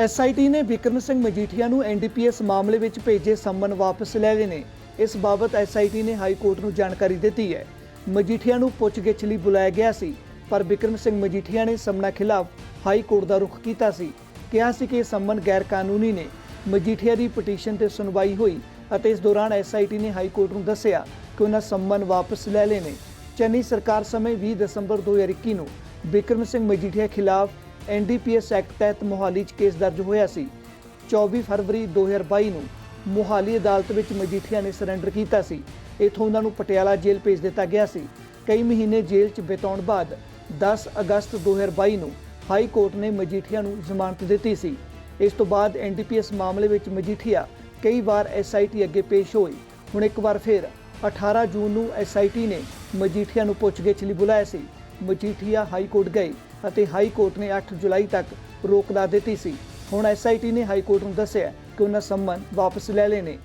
SIT ਨੇ ਵਿਕਰਮ ਸਿੰਘ ਮਜੀਠੀਆ ਨੂੰ NDPS ਮਾਮਲੇ ਵਿੱਚ ਭੇਜੇ ਸੰਮਨ ਵਾਪਸ ਲੈ ਲਏ ਨੇ। ਇਸ ਬਾਬਤ ਐਸਆਈਟੀ ਨੇ ਹਾਈ ਕੋਰਟ ਨੂੰ ਜਾਣਕਾਰੀ ਦਿੱਤੀ ਹੈ। ਮਜੀਠੀਆ ਨੂੰ ਪੁੱਛਗਿੱਛ ਲਈ ਬੁਲਾਇਆ ਗਿਆ ਸੀ, ਪਰ ਵਿਕਰਮ ਸਿੰਘ ਮਜੀਠੀਆ ਨੇ ਸੰਮਨਾਂ ਖਿਲਾਫ ਹਾਈ ਕੋਰਟ ਦਾ ਰੁਖ ਕੀਤਾ ਸੀ। ਕਿਹਾ ਸੀ ਕਿ ਇਹ ਸੰਮਨ ਗੈਰ ਕਾਨੂੰਨੀ ਨੇ। ਮਜੀਠੀਆ ਦੀ ਪਟੀਸ਼ਨ ਤੇ ਸੁਣਵਾਈ ਹੋਈ ਅਤੇ ਇਸ ਦੌਰਾਨ ਐਸਆਈਟੀ ਨੇ ਹਾਈ ਕੋਰਟ ਨੂੰ ਦੱਸਿਆ ਕਿ ਉਹਨਾਂ ਸੰਮਨ ਵਾਪਸ ਲੈ ਲਏ ਨੇ। ਚੰਨੀ ਸਰਕਾਰ ਸਮੇਂ 20 ਦਸੰਬਰ 2021 ਨੂੰ ਵਿਕਰਮ ਸਿੰਘ ਮਜੀਠੀਆ ਖਿਲਾਫ ਐਨਡੀਪੀਐਸ ਐਕਟ ਤਹਿਤ ਮੋਹਾਲੀ 'ਚ ਕੇਸ ਦਰਜ ਹੋਇਆ ਸੀ। 24 ਫਰਵਰੀ 2022 ਨੂੰ ਮੋਹਾਲੀ ਅਦਾਲਤ ਵਿੱਚ ਮਜੀਠੀਆ ਨੇ ਸਰੈਂਡਰ ਕੀਤਾ ਸੀ। ਇਥੋਂ ਉਹਨਾਂ ਨੂੰ ਪਟਿਆਲਾ ਜੇਲ੍ਹ ਭੇਜ ਦਿੱਤਾ ਗਿਆ ਸੀ। ਕਈ ਮਹੀਨੇ ਜੇਲ੍ਹ 'ਚ ਬਿਤਾਉਣ ਬਾਅਦ 10 ਅਗਸਤ 2022 ਨੂੰ ਹਾਈ ਕੋਰਟ ਨੇ ਮਜੀਠੀਆ ਨੂੰ ਜ਼ਮਾਨਤ ਦਿੱਤੀ ਸੀ। ਇਸ ਤੋਂ ਬਾਅਦ ਐਨਡੀਪੀਐਸ ਮਾਮਲੇ ਵਿੱਚ ਮਜੀਠੀਆ ਕਈ ਵਾਰ ਐਸਆਈਟੀ ਅੱਗੇ ਪੇਸ਼ ਹੋਈ। ਹੁਣ ਇੱਕ ਵਾਰ ਫਿਰ 18 ਜੂਨ ਨੂੰ ਐਸਆਈਟੀ ਨੇ ਮਜੀਠੀਆ ਨੂੰ ਪੁੱਛਗਿੱਛ ਲਈ ਬੁਲਾਇਆ ਸੀ। ਮਜੀਠੀਆ ਹਾਈ ਕੋਰਟ ਗਏ ਅਤੇ ਹਾਈ ਕੋਰਟ ਨੇ 8 ਜੁਲਾਈ ਤੱਕ ਰੋਕ ਲਾ ਦਿੱਤੀ ਸੀ। ਹੁਣ ਐਸਆਈਟੀ ਨੇ ਹਾਈ ਕੋਰਟ ਨੂੰ ਦੱਸਿਆ ਕਿ ਉਹਨਾਂ ਸੰਮਨ ਵਾਪਸ ਲੈ ਲਏ ਨੇ।